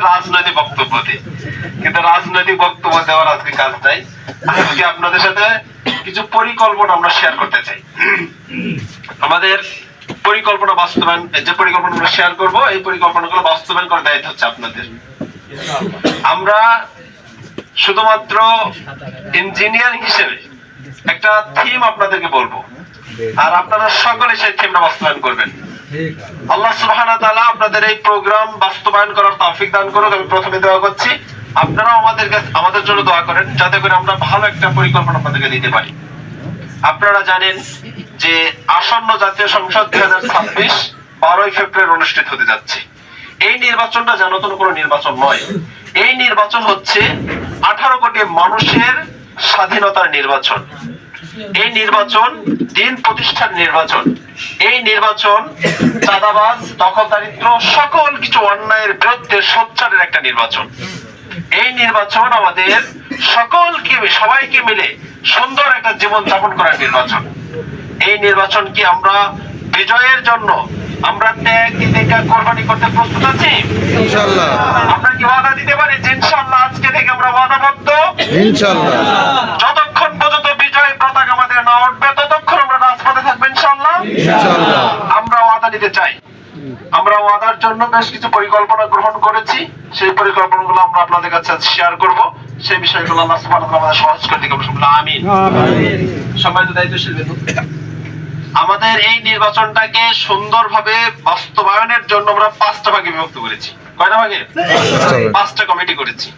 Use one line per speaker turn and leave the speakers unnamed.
রাজনৈতিক বক্তব্য দিই। কিন্তু রাজনৈতিক বক্তব্য দেওয়ার আজকে কাজ নাই। আজকে আপনাদের সাথে কিছু পরিকল্পনা আমরা শেয়ার করতে চাই। আমাদের পরিকল্পনা বাস্তবায়ন যে পরিকল্পনা আমরা শেয়ার করব, এই পরিকল্পনাগুলো বাস্তবায়ন করার দায়িত্ব হচ্ছে আপনাদের। আমরা শুধুমাত্র ইঞ্জিনিয়ার হিসেবে একটা থিম আপনাদেরকে বলব। আর আপনারা সকলে সেই থিমটা বাস্তবায়ন করবেন। আল্লাহ সুবহানাহু তাআলা আপনাদের এই প্রোগ্রাম বাস্তবায়ন করার তৌফিক দান করুক। আমি প্রথমে দোয়া করছি, আপনারাও আমাদের কাছে আমাদের জন্য দোয়া করেন, যাতে করে আমরা ভালো একটা পরিকল্পনা আপনাদেরকে দিতে পারি। আপনারা জানেন যে আসন্ন জাতীয় সংসদ দুই হাজার ছাব্বিশ বারোই ফেব্রুয়ারি অনুষ্ঠিত হতে যাচ্ছে। এই নির্বাচনটা যেন কোনো নির্বাচন নয় এই নির্বাচন হচ্ছে আঠারো কোটি মানুষের স্বাধীনতার নির্বাচন। এই নির্বাচন দিন প্রতিষ্ঠার নির্বাচন। এই নির্বাচন চাঁদাবাজ দখলদারিত্ব সকল কিছু অন্যায়ের বিরুদ্ধে সোচ্চারের একটা নির্বাচন। এই নির্বাচন আমাদের সকলকে, সবাইকে মিলে সুন্দর একটা জীবন যাপন করার নির্বাচন। এই নির্বাচন কি আমরা বিজয়ের জন্য আমরা ত্যাগ তিতিকা কোরবানি করতে প্রস্তুত আছি?
ইনশাল্লাহ
আমরা কি ওয়াদা দিতে পারি? যে ইনশাআল্লাহ আজকে থেকে আমরা ওয়াদাবদ্ধ।
ইনশাল্লাহ
যতক্ষণ পর্যন্ত বিজয় পতাকা আমাদের না উঠবে ততক্ষণ আমরা রাজপথে থাকব ইনশাআল্লাহ।
ইনশাল্লাহ
আমরা ওয়াদা দিতে চাই। আমরা ওয়াদার জন্য বেশ কিছু পরিকল্পনা গ্রহণ করেছি। সেই পরিকল্পনাগুলো আমরা আপনাদের কাছে শেয়ার করব। সেই বিষয়গুলো আল্লাহ সুবহানাহু ওয়া তাআলা আমাদের সহজ করে দিক আমরা আমিন। সম্মানিত দায়িত্বশীল বিন্দু। আমাদের এই নির্বাচনটাকে সুন্দরভাবে বাস্তবায়নের জন্য আমরা পাঁচটা ভাগে বিভক্ত করেছি। কয়টা ভাগে? পাঁচটা কমিটি করেছি।